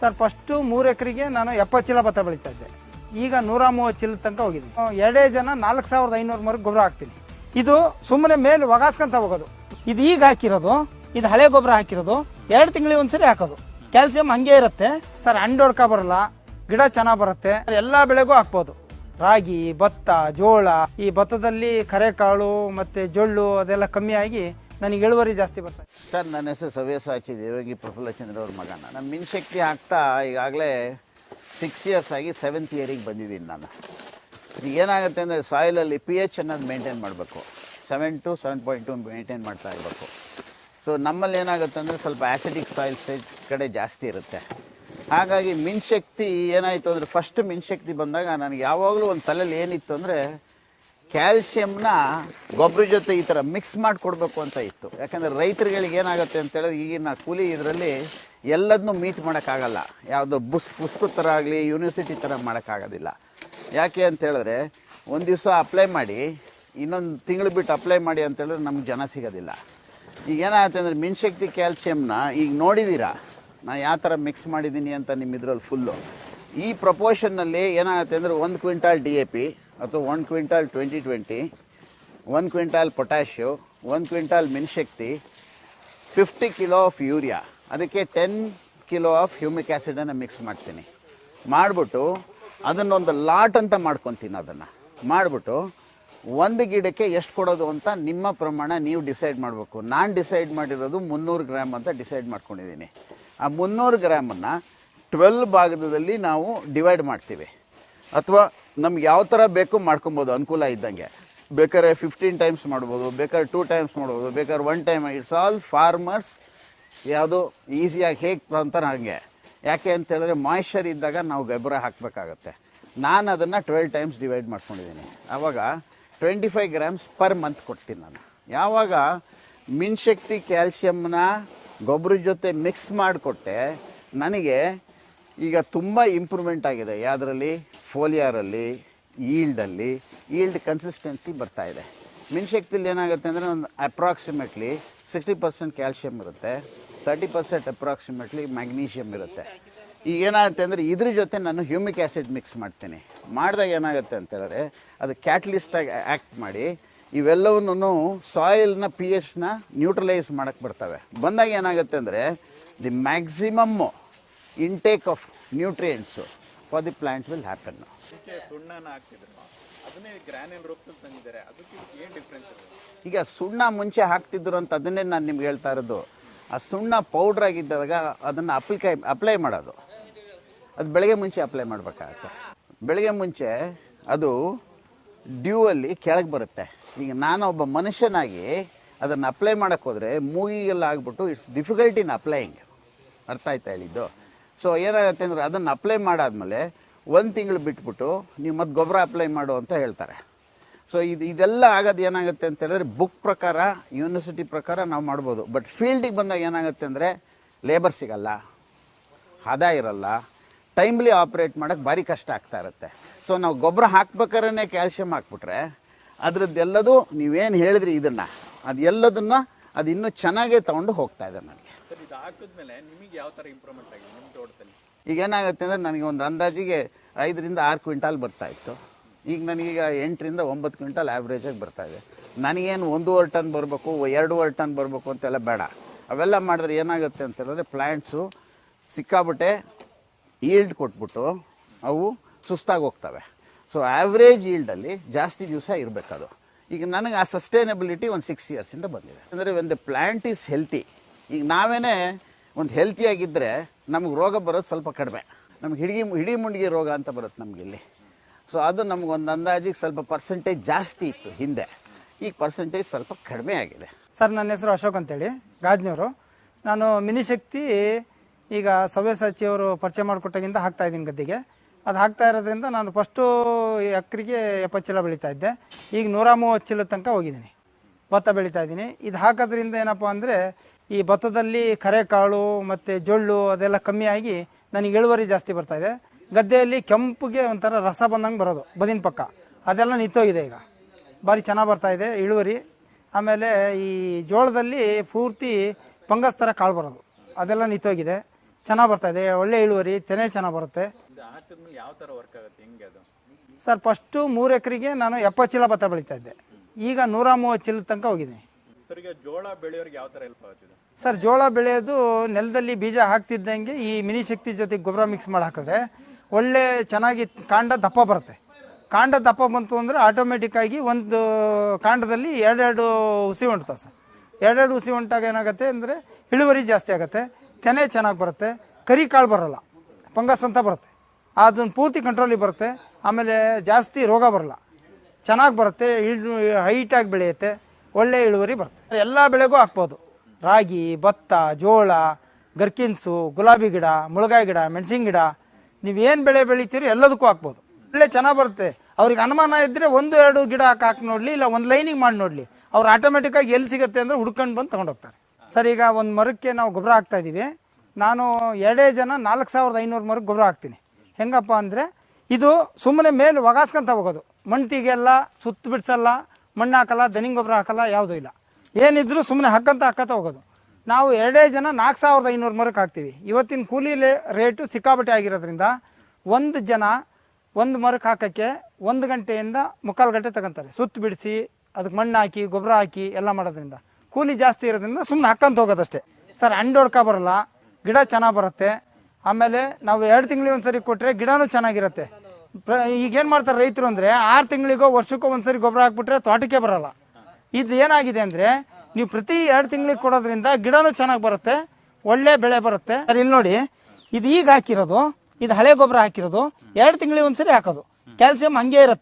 Sir first ಮೂರು ಎಕರೆಗೆ ನಾನು ಎಪ್ಪತ್ತು ಚೀಲ ಭತ್ತ ಬೆಳೀತಾ ಇದ್ದೆ. ಈಗ ನೂರ ಮೂವತ್ತು ಚೀಲ ತನಕ ಹೋಗಿದ್ದೀನಿ ಎರಡೇ ಜನ ನಾಲ್ಕು ಸಾವಿರದ ಐನೂರು ಮರ ಗೊಬ್ಬರ ಹಾಕ್ತೀನಿ. ಇದು ಸುಮ್ಮನೆ ಮೇಲೆ ಒಗಾಸ್ಕೊಂತ ಹೋಗೋದು. ಇದು ಈಗ ಹಾಕಿರೋದು, ಇದು ಹಳೆ ಗೊಬ್ಬರ ಹಾಕಿರೋದು, ಎರಡು ತಿಂಗಳಿಗೆ ಒಂದ್ಸರಿ ಹಾಕೋದು. ಕ್ಯಾಲ್ಸಿಯಂ ಹಂಗೆ ಇರುತ್ತೆ. ಸರ್, ಹಣ್ಣು ಹೊಡ್ಕ ಬರಲ್ಲ, ಗಿಡ ಚೆನ್ನಾಗಿ ಬರುತ್ತೆ. ಎಲ್ಲ ಬೆಳೆಗೂ ಹಾಕ್ಬೋದು. ರಾಗಿ, ಭತ್ತ, ಜೋಳ, ಈ ಭತ್ತದಲ್ಲಿ ಕರೆಕಾಳು ಮತ್ತೆ ಜೊಳ್ಳು ಅದೆಲ್ಲ ಕಮ್ಮಿ ಆಗಿ ನನಗೆ ಇಳುವರಿ ಜಾಸ್ತಿ ಬರ್ತದೆ. ಸರ್, ನನ್ನ ಹೆಸರು ಸವ್ಯಸಾಚಿ ದೇವಗಿ ಪ್ರಫುಲ್ಲಚಂದ್ರ ಅವ್ರ ಮಗನ. ನಾನು ಮಿನ್ಶಕ್ತಿ ಹಾಕ್ತಾ ಈಗಾಗಲೇ ಸಿಕ್ಸ್ ಇಯರ್ಸ್ ಆಗಿ ಸೆವೆಂತ್ ಇಯರಿಗೆ ಬಂದಿದ್ದೀನಿ ನಾನು. ಏನಾಗುತ್ತೆ ಅಂದರೆ ಸಾಯಿಲಲ್ಲಿ ಪಿ ಎಚ್ ಅನ್ನೋದು ಮೇಂಟೈನ್ ಮಾಡಬೇಕು. Seven to seven point two maintain ಮಾಡ್ತಾ ಇರಬೇಕು. ಸೊ ನಮ್ಮಲ್ಲಿ ಏನಾಗುತ್ತೆ ಅಂದರೆ ಸ್ವಲ್ಪ ಆ್ಯಸಿಡಿಕ್ ಸಾಯಿಲ್ ಸ್ಟೇಜ್ ಕಡೆ ಜಾಸ್ತಿ ಇರುತ್ತೆ. ಹಾಗಾಗಿ ಮಿನ್ಶಕ್ತಿ ಏನಾಯಿತು ಅಂದರೆ ಫಸ್ಟ್ ಮಿನ್ಶಕ್ತಿ ಬಂದಾಗ ನನಗೆ ಯಾವಾಗಲೂ ಒಂದು ತಲೆಯಲ್ಲಿ ಏನಿತ್ತು ಅಂದರೆ ಕ್ಯಾಲ್ಸಿಯಂನ ಗೊಬ್ಬರ ಜೊತೆ ಈ ಥರ ಮಿಕ್ಸ್ ಮಾಡಿ ಕೊಡಬೇಕು ಅಂತ ಇತ್ತು. ಯಾಕಂದರೆ ರೈತರುಗಳಿಗೆ ಏನಾಗುತ್ತೆ ಅಂತೇಳಿದ್ರೆ ಈಗಿನ ಕೂಲಿ ಇದರಲ್ಲಿ ಎಲ್ಲದನ್ನೂ ಮೀಟ್ ಮಾಡೋಕ್ಕಾಗಲ್ಲ. ಯಾವುದೋ ಬುಸ್ ಪುಸ್ತಕ ಥರ ಆಗಲಿ, ಯೂನಿವರ್ಸಿಟಿ ಥರ ಮಾಡೋಕ್ಕಾಗೋದಿಲ್ಲ. ಯಾಕೆ ಅಂತೇಳಿದ್ರೆ ಒಂದು ದಿವಸ ಅಪ್ಲೈ ಮಾಡಿ, ಇನ್ನೊಂದು ತಿಂಗಳು ಬಿಟ್ಟು ಅಪ್ಲೈ ಮಾಡಿ ಅಂತೇಳಿದ್ರೆ ನಮ್ಗೆ ಜನ ಸಿಗೋದಿಲ್ಲ. ಈಗ ಏನಾಗುತ್ತೆ ಅಂದರೆ ಮಿನ್ಶಕ್ತಿ ಕ್ಯಾಲ್ಸಿಯಂನ ಈಗ ನೋಡಿದ್ದೀರಾ? ನಾ ಯಾವ ಥರ ಮಿಕ್ಸ್ ಮಾಡಿದ್ದೀನಿ ಅಂತ ನಿಮ್ಮ ಇದ್ರಲ್ಲಿ ಫುಲ್ಲು ಈ ಪ್ರಪೋರ್ಷನ್ನಲ್ಲಿ ಏನಾಗುತ್ತೆ ಅಂದರೆ ಒಂದು ಕ್ವಿಂಟಾಲ್ ಡಿ ಎ ಪಿ ಅಥವಾ ಒನ್ ಕ್ವಿಂಟಾಲ್ ಟ್ವೆಂಟಿ ಟ್ವೆಂಟಿ ಒಂದು ಕ್ವಿಂಟಾಲ್ ಪೊಟ್ಯಾಷು ಒಂದು ಕ್ವಿಂಟಾಲ್ ಮಿನ್ಶಕ್ತಿ ಫಿಫ್ಟಿ ಕಿಲೋ ಆಫ್ ಯೂರಿಯಾ ಅದಕ್ಕೆ ಟೆನ್ ಕಿಲೋ ಆಫ್ ಹ್ಯೂಮಿಕ್ ಆ್ಯಸಿಡನ್ನು ಮಿಕ್ಸ್ ಮಾಡ್ತೀನಿ. ಮಾಡಿಬಿಟ್ಟು ಅದನ್ನೊಂದು ಲಾಟ್ ಅಂತ ಮಾಡ್ಕೊತೀನಿ ಅದನ್ನು. ಮಾಡಿಬಿಟ್ಟು ಒಂದು ಗಿಡಕ್ಕೆ ಎಷ್ಟು ಕೊಡೋದು ಅಂತ ನಿಮ್ಮ ಪ್ರಮಾಣ ನೀವು ಡಿಸೈಡ್ ಮಾಡಬೇಕು. ನಾನು ಡಿಸೈಡ್ ಮಾಡಿರೋದು ಮುನ್ನೂರು ಗ್ರಾಮ್ ಅಂತ ಡಿಸೈಡ್ ಮಾಡ್ಕೊಂಡಿದ್ದೀನಿ. ಆ ಮುನ್ನೂರು ಗ್ರಾಮನ್ನು ಟ್ವೆಲ್ ಭಾಗದಲ್ಲಿ ನಾವು ಡಿವೈಡ್ ಮಾಡ್ತೀವಿ. ಅಥವಾ ನಮ್ಗೆ ಯಾವ ಥರ ಬೇಕು ಮಾಡ್ಕೊಬೋದು, ಅನುಕೂಲ ಇದ್ದಂಗೆ. ಬೇಕಾದ್ರೆ ಫಿಫ್ಟೀನ್ ಟೈಮ್ಸ್ ಮಾಡ್ಬೋದು, ಬೇಕಾದ್ರೆ ಟೂ ಟೈಮ್ಸ್ ಮಾಡ್ಬೋದು, ಬೇಕಾದ್ರೆ one time it's all farmers ಯಾವುದು ಈಸಿಯಾಗಿ ಹೇಗೆ ಅಂತ ಹಾಗೆ ಯಾಕೆ ಅಂತ ಹೇಳಿದ್ರೆ ಮಾಯ್ಶ್ಚರ್ ಇದ್ದಾಗ ನಾವು ಗೊಬ್ಬರ ಹಾಕಬೇಕಾಗತ್ತೆ. ನಾನು ಅದನ್ನು ಟ್ವೆಲ್ ಟೈಮ್ಸ್ ಡಿವೈಡ್ ಮಾಡ್ಕೊಂಡಿದ್ದೀನಿ ಆವಾಗ twenty five grams per month ಕೊಡ್ತೀನಿ ನಾನು. ಯಾವಾಗ ಮಿನ್ಶಕ್ತಿ ಕ್ಯಾಲ್ಶಿಯಮ್ನ ಗೊಬ್ಬರ ಜೊತೆ ಮಿಕ್ಸ್ ಮಾಡಿಕೊಟ್ಟೆ, ನನಗೆ ಈಗ ತುಂಬ ಇಂಪ್ರೂವ್ಮೆಂಟ್ ಆಗಿದೆ. ಯಾವುದರಲ್ಲಿ? ಫೋಲಿಯಾರಲ್ಲಿ, ಈಲ್ಡಲ್ಲಿ, ಈಲ್ಡ್ ಕನ್ಸಿಸ್ಟೆನ್ಸಿ ಬರ್ತಾ ಇದೆ. ಮಿನ್ಶಕ್ತಿಲಿ ಏನಾಗುತ್ತೆ ಅಂದರೆ ಒಂದು ಅಪ್ರಾಕ್ಸಿಮೇಟ್ಲಿ ಸಿಕ್ಸ್ಟಿ ಪರ್ಸೆಂಟ್ ಕ್ಯಾಲ್ಶಿಯಮ್ ಇರುತ್ತೆ ತರ್ಟಿ ಪರ್ಸೆಂಟ್ ಅಪ್ರಾಕ್ಸಿಮೇಟ್ಲಿ ಮ್ಯಾಗ್ನೀಷಿಯಮ್ ಇರುತ್ತೆ. ಈಗ ಏನಾಗುತ್ತೆ ಅಂದರೆ ಇದ್ರ ಜೊತೆ ನಾನು ಹ್ಯೂಮಿಕ್ ಆ್ಯಸಿಡ್ ಮಿಕ್ಸ್ ಮಾಡ್ತೀನಿ. ಮಾಡಿದಾಗ ಏನಾಗುತ್ತೆ ಅಂತ ಹೇಳಿದ್ರೆ, ಅದು ಕ್ಯಾಟ್ಲಿಸ್ಟಾಗಿ ಆ್ಯಕ್ಟ್ ಮಾಡಿ, ಇವೆಲ್ಲವನ್ನೂ ಸಾಯಿಲ್ನ ಪಿ ಎಚ್ನ ನ್ಯೂಟ್ರಲೈಸ್ ಮಾಡೋಕ್ಕೆ ಬರ್ತವೆ. ಬಂದಾಗ ಏನಾಗುತ್ತೆ ಅಂದರೆ the maximum intake of nutrients for the plant will happen ಈಗ ಸುಣ್ಣ ಮುಂಚೆ ಹಾಕ್ತಿದ್ರು ಅಂತ ಅದನ್ನೇ ನಾನು ನಿಮ್ಗೆ ಹೇಳ್ತಾ ಇರೋದು. ಆ ಸುಣ್ಣ ಪೌಡ್ರ್ ಆಗಿದ್ದಾಗ ಅದನ್ನು ಅಪ್ಲಿಕೈ ಅಪ್ಲೈ ಮಾಡೋದು. ಅದು ಬೆಳಗ್ಗೆ ಮುಂಚೆ ಅಪ್ಲೈ ಮಾಡಬೇಕಾಗತ್ತೆ. ಬೆಳಗ್ಗೆ ಮುಂಚೆ ಅದು ಡ್ಯೂ ಅಲ್ಲಿ ಕೆಳಗೆ ಬರುತ್ತೆ. ಈಗ ನಾನು ಒಬ್ಬ ಮನುಷ್ಯನಾಗಿ ಅದನ್ನು ಅಪ್ಲೈ ಮಾಡೋಕ್ಕೋದ್ರೆ ಮೂಗಿಗೆಲ್ಲ ಆಗ್ಬಿಟ್ಟು ಇಟ್ಸ್ ಡಿಫಿಕಲ್ಟ್ ಇನ್ ಅಪ್ಲೈಯಿಂಗ್ ಅರ್ಥ ಆಯ್ತಾ ಹೇಳಿದ್ದು? ಸೊ ಏನಾಗುತ್ತೆ ಅಂದರೆ ಅದನ್ನು ಅಪ್ಲೈ ಮಾಡಾದಮೇಲೆ ಒಂದು ತಿಂಗಳು ಬಿಟ್ಬಿಟ್ಟು ನೀವು ಮತ್ತೆ ಗೊಬ್ಬರ ಅಪ್ಲೈ ಮಾಡು ಅಂತ ಹೇಳ್ತಾರೆ. ಸೊ ಇದು ಇದೆಲ್ಲ ಆಗೋದು ಏನಾಗುತ್ತೆ ಅಂತ ಹೇಳಿದ್ರೆ ಬುಕ್ ಪ್ರಕಾರ ಯೂನಿವರ್ಸಿಟಿ ಪ್ರಕಾರ ನಾವು ಮಾಡ್ಬೋದು. ಬಟ್ ಫೀಲ್ಡಿಗೆ ಬಂದಾಗ ಏನಾಗುತ್ತೆ ಅಂದರೆ ಲೇಬರ್ ಸಿಗಲ್ಲ ಹದ ಇರಲ್ಲ ಟೈಮ್ಲಿ ಆಪ್ರೇಟ್ ಮಾಡೋಕ್ಕೆ ಭಾರಿ ಕಷ್ಟ ಆಗ್ತಾ ಇರುತ್ತೆ. ಸೊ ನಾವು ಗೊಬ್ಬರ ಹಾಕ್ಬೇಕಾದ್ರೆ ಕ್ಯಾಲ್ಶಿಯಂ ಹಾಕ್ಬಿಟ್ರೆ ಅದರದ್ದೆಲ್ಲದೂ ನೀವೇನು ಹೇಳಿದ್ರಿ ಇದನ್ನು ಅದು ಎಲ್ಲದನ್ನ ಅದು ಇನ್ನೂ ಚೆನ್ನಾಗೇ ತೊಗೊಂಡು ಹೋಗ್ತಾ ಇದೆ ನನಗೆ. ನಿಮಗೆ ಯಾವ ಥರ ಇಂಪ್ರೂವ್ಮೆಂಟ್ ಈಗ ಏನಾಗುತ್ತೆ ಅಂದರೆ ನನಗೆ ಒಂದು ಅಂದಾಜಿಗೆ ಐದರಿಂದ ಆರು ಕ್ವಿಂಟಾಲ್ ಬರ್ತಾ ಇತ್ತು. ಈಗ ನನಗೀಗ ಎಂಟರಿಂದ ಒಂಬತ್ತು ಕ್ವಿಂಟಾಲ್ ಆ್ಯಾವ್ರೇಜಾಗಿ ಬರ್ತಾ ಇದೆ. ನನಗೇನು ಒಂದೂವರೆ ಟನ್ ಬರಬೇಕು, ಎರಡೂವರೆ ಟನ್ ಬರಬೇಕು ಅಂತೆಲ್ಲ ಬೇಡ. ಅವೆಲ್ಲ ಮಾಡಿದ್ರೆ ಏನಾಗುತ್ತೆ ಅಂತ ಹೇಳಿದ್ರೆ ಪ್ಲ್ಯಾಂಟ್ಸು ಸಿಕ್ಕಾಬಿಟ್ಟೆ ಈಲ್ಡ್ ಕೊಟ್ಬಿಟ್ಟು ಅವು ಸುಸ್ತಾಗಿ ಹೋಗ್ತವೆ. ಸೊ ಆ್ಯಾವ್ರೇಜ್ ಈಲ್ಡಲ್ಲಿ ಜಾಸ್ತಿ ದಿವಸ ಇರಬೇಕದು. ಈಗ ನನಗೆ ಆ ಸಸ್ಟೈನಬಿಲಿಟಿ ಒಂದು ಸಿಕ್ಸ್ ಇಯರ್ಸಿಂದ ಬಂದಿದೆ. ಅಂದರೆ ಒಂದು ಪ್ಲ್ಯಾಂಟ್ ಈಸ್ ಹೆಲ್ತಿ ಈಗ ನಾವೇನೇ ಒಂದು ಹೆಲ್ತಿಯಾಗಿದ್ದರೆ ನಮಗೆ ರೋಗ ಬರೋದು ಸ್ವಲ್ಪ ಕಡಿಮೆ. ನಮ್ಗೆ ಹಿಡಿಗಿ ಹಿಡಿ ಮುಂಡಿಗೆ ರೋಗ ಅಂತ ಬರುತ್ತೆ ನಮ್ಗೆ ಇಲ್ಲಿ. ಸೊ ಅದು ನಮ್ಗೆ ಒಂದು ಅಂದಾಜಿಗೆ ಸ್ವಲ್ಪ ಪರ್ಸೆಂಟೇಜ್ ಜಾಸ್ತಿ ಇತ್ತು ಹಿಂದೆ. ಈಗ ಪರ್ಸೆಂಟೇಜ್ ಸ್ವಲ್ಪ ಕಡಿಮೆ ಆಗಿದೆ. ಸರ್, ನನ್ನ ಹೆಸರು ಅಶೋಕ್ ಅಂತೇಳಿ ಗಾಜ್ನವರು ನಾನು ಮಿನಿ ಶಕ್ತಿ ಈಗ ಅವರು ಪರಿಚಯ ಮಾಡಿಕೊಟ್ಟಾಗಿಂದ ಹಾಕ್ತಾ ಇದ್ದೀನಿ ಗದ್ದೆಗೆ. ಅದು ಹಾಕ್ತಾ ಇರೋದ್ರಿಂದ ನಾನು ಫಸ್ಟು ಎಕರೆಗೆ ಎಪ್ಪತ್ತು ಚೀಲ ಬೆಳೀತಾ ಇದ್ದೆ. ಈಗ ನೂರ ಮೂವತ್ತು ಚೀಲ ತನಕ ಹೋಗಿದ್ದೀನಿ. ಭತ್ತ ಬೆಳೀತಾ ಇದ್ದೀನಿ. ಇದು ಹಾಕೋದ್ರಿಂದ ಏನಪ್ಪ ಅಂದರೆ ಈ ಭತ್ತದಲ್ಲಿ ಕರೆಕಾಳು ಮತ್ತು ಜೊಳ್ಳು ಅದೆಲ್ಲ ಕಮ್ಮಿ ಆಗಿ ನನಗೆ ಇಳುವರಿ ಜಾಸ್ತಿ ಬರ್ತಾ ಇದೆ. ಗದ್ದೆಯಲ್ಲಿ ಕೆಂಪುಗೆ ಒಂಥರ ರಸ ಬಂದಂಗೆ ಬರೋದು ಬದಿನ ಪಕ್ಕ. ಅದೆಲ್ಲ ನಿಂತೋಗಿದೆ ಈಗ. ಭಾರಿ ಚೆನ್ನಾಗಿ ಬರ್ತಾ ಇದೆ ಇಳುವರಿ. ಆಮೇಲೆ ಈ ಜೋಳದಲ್ಲಿ ಪೂರ್ತಿ ಫಂಗಸ್ ಥರ ಕಾಳು ಬರೋದು. ಅದೆಲ್ಲ ನಿಂತೋಗಿದೆ ಚೆನ್ನಾಗಿ ಬರ್ತಾ ಇದೆ ಒಳ್ಳೆ ಇಳುವರಿ ತೆನೆ ಚೆನ್ನಾಗಿ ಬರುತ್ತೆ. ಸರ್ ಫಸ್ಟು ಮೂರು ಎಕರೆಗೆ ನಾನು ಎಪ್ಪತ್ತು ಚೀಲ ಭತ್ತ ಬೆಳೀತಾ ಇದ್ದೆ. ಈಗ ನೂರ ಮೂವತ್ತು ಚೀಲದ ತನಕ ಹೋಗಿದ್ದೀನಿ ಈಗ ಜೋಳ ಬೆಳೆಯೋರಿಗೆ ಯಾವ ತರ ಹೆಲ್ಪ್ ಆಗುತ್ತೆ ಸರ್, ಜೋಳ ಬೆಳೆಯೋದು ನೆಲದಲ್ಲಿ ಬೀಜ ಹಾಕ್ತಿದ್ದಂಗೆ ಈ ಮಿನಿ ಶಕ್ತಿ ಜೊತೆ ಗೊಬ್ಬರ ಮಿಕ್ಸ್ ಮಾಡಿ ಹಾಕಿದ್ರೆ ಒಳ್ಳೆ ಚೆನ್ನಾಗಿ ಕಾಂಡ ದಪ್ಪ ಬರುತ್ತೆ. ಕಾಂಡ ದಪ್ಪ ಬಂತು ಅಂದರೆ ಆಟೋಮೆಟಿಕ್ ಆಗಿ ಒಂದು ಕಾಂಡದಲ್ಲಿ ಎರಡೆರಡು ಹುಸಿ ಹೊಂಟ್ತಾವೆ ಸರ್. ಎರಡೆರಡು ಹುಸಿ ಹೊಂಟಾಗ ಏನಾಗುತ್ತೆ ಅಂದರೆ ಇಳುವರಿ ಜಾಸ್ತಿ ಆಗುತ್ತೆ, ತೆನೆ ಚೆನ್ನಾಗಿ ಬರುತ್ತೆ, ಕರಿ ಕಾಳು ಬರಲ್ಲ, ಫಂಗಸ್ ಅಂತ ಬರುತ್ತೆ. ಅದನ್ನು ಪೂರ್ತಿ ಕಂಟ್ರೋಲಿಗೆ ಬರುತ್ತೆ, ಆಮೇಲೆ ಜಾಸ್ತಿ ರೋಗ ಬರಲ್ಲ. ಚೆನ್ನಾಗಿ ಬರುತ್ತೆ ಹೈಟಾಗಿ ಬೆಳೆಯುತ್ತೆ. ಒಳ್ಳೆ ಇಳುವರಿ ಬರುತ್ತೆ ಎಲ್ಲ ಬೆಳೆಗೂ ಹಾಕ್ಬೋದು. ರಾಗಿ, ಭತ್ತ, ಜೋಳ, ಗರ್ಕಿನ್ಸು, ಗುಲಾಬಿ ಗಿಡ, ಮುಳಗಾಯಿ ಗಿಡ, ಮೆಣಸಿನ ಗಿಡ ನೀವೇನು ಬೆಳೆ ಬೆಳಿತೀರಿ ಎಲ್ಲದಕ್ಕೂ ಹಾಕ್ಬೋದು. ಒಳ್ಳೆ ಚೆನ್ನಾಗಿ ಬರುತ್ತೆ. ಅವ್ರಿಗೆ ಅನುಮಾನ ಇದ್ದರೆ ಒಂದು, ಎರಡು ಗಿಡ ಹಾಕಿ ನೋಡಲಿ, ಇಲ್ಲ ಒಂದು ಲೈನಿಗೆ ಮಾಡಿ ನೋಡಲಿ. ಅವ್ರು ಆಟೋಮೆಟಿಕ್ಕಾಗಿ ಎಲ್ಲಿ ಸಿಗುತ್ತೆ ಅಂದರೆ ಹುಡ್ಕೊಂಡು ಬಂದು ತೊಗೊಂಡೋಗ್ತಾರೆ. ಸರ್, ಈಗ ಒಂದು ಮರಕ್ಕೆ ನಾವು ಗೊಬ್ಬರ ಹಾಕ್ತಾ ಇದ್ದೀವಿ ನಾನು ಎರಡೇ ಜನ ನಾಲ್ಕು ಸಾವಿರದ ಐನೂರು ಮರಕ್ಕೆ ಗೊಬ್ಬರ ಹಾಕ್ತೀನಿ. ಹೆಂಗಪ್ಪ ಅಂದರೆ, ಇದು ಸುಮ್ಮನೆ ಮೇಲೆ ಒಗಾಸ್ಕೊಂತ ಹೋಗೋದು. ಮಂಟಿಗೆಲ್ಲ ಸುತ್ತ ಬಿಡಿಸಲ್ಲ. ಮಣ್ಣು ಹಾಕಲ್ಲ, ದನಿಂಗ್ ಗೊಬ್ಬರ ಹಾಕಲ್ಲ, ಯಾವುದೂ ಇಲ್ಲ. ಏನಿದ್ರು ಸುಮ್ಮನೆ ಹಕ್ಕಂತ ಹಕ್ಕಂತ ಹೋಗೋದು. ನಾವು ಎರಡೇ ಜನ ನಾಲ್ಕು ಸಾವಿರದ ಐನೂರು ಮರಕ್ಕೆ ಹಾಕ್ತೀವಿ. ಇವತ್ತಿನ ಕೂಲಿ ರೇಟು ಸಿಕ್ಕಾಪಟ್ಟೆ ಆಗಿರೋದ್ರಿಂದ ಒಂದು ಜನ ಒಂದು ಮರಕ್ಕೆ ಹಾಕೋಕ್ಕೆ ಒಂದು ಗಂಟೆಯಿಂದ ಮುಕ್ಕಾಲು ಗಂಟೆ ತಗೊಂತಾರೆ ಸುತ್ತು ಬಿಡಿಸಿ ಅದಕ್ಕೆ ಮಣ್ಣು ಹಾಕಿ, ಗೊಬ್ಬರ ಹಾಕಿ ಎಲ್ಲ ಮಾಡೋದ್ರಿಂದ. ಕೂಲಿ ಜಾಸ್ತಿ ಇರೋದ್ರಿಂದ ಸುಮ್ಮನೆ ಹಾಕ್ಕಂತ ಹೋಗೋದಷ್ಟೇ. ಸರ್ ಹಣ್ಣು ಹೊಡ್ಕೊ ಬರಲ್ಲ. ಗಿಡ ಚೆನ್ನಾಗಿ ಬರುತ್ತೆ. ಆಮೇಲೆ ನಾವು ಎರಡು ತಿಂಗಳಿಗೆ ಒಂದ್ಸರಿ ಕೊಟ್ಟರೆ ಗಿಡನೂ ಚೆನ್ನಾಗಿರುತ್ತೆ. ಈಗೇನ್ ಮಾಡ್ತಾರೆ ರೈತರು ಅಂದ್ರೆ ಆರು ತಿಂಗಳಿಗೋ ವರ್ಷಕ್ಕೋ ಒಂದ್ಸರಿ ಗೊಬ್ಬರ ಹಾಕ್ಬಿಟ್ರೆ ತೋಟಕ್ಕೆ ಬರಲ್ಲ. ಇದು ಏನಾಗಿದೆ ಅಂದ್ರೆ ನೀವು ಪ್ರತಿ ಎರಡು ತಿಂಗಳಿಗೆ ಕೊಡೋದ್ರಿಂದ ಗಿಡನೂ ಚೆನ್ನಾಗಿ ಬರುತ್ತೆ, ಒಳ್ಳೆ ಬೆಳೆ ಬರುತ್ತೆ. ಇಲ್ಲಿ ನೋಡಿ, ಇದು ಈಗ ಹಾಕಿರೋದು, ಇದು ಹಳೆ ಗೊಬ್ಬರ ಹಾಕಿರೋದು, ಎರಡು ತಿಂಗಳಿಗೆ ಒಂದ್ಸರಿ ಹಾಕೋದು. ಕ್ಯಾಲ್ಸಿಯಂ ಹಂಗೆ ಇರುತ್ತೆ.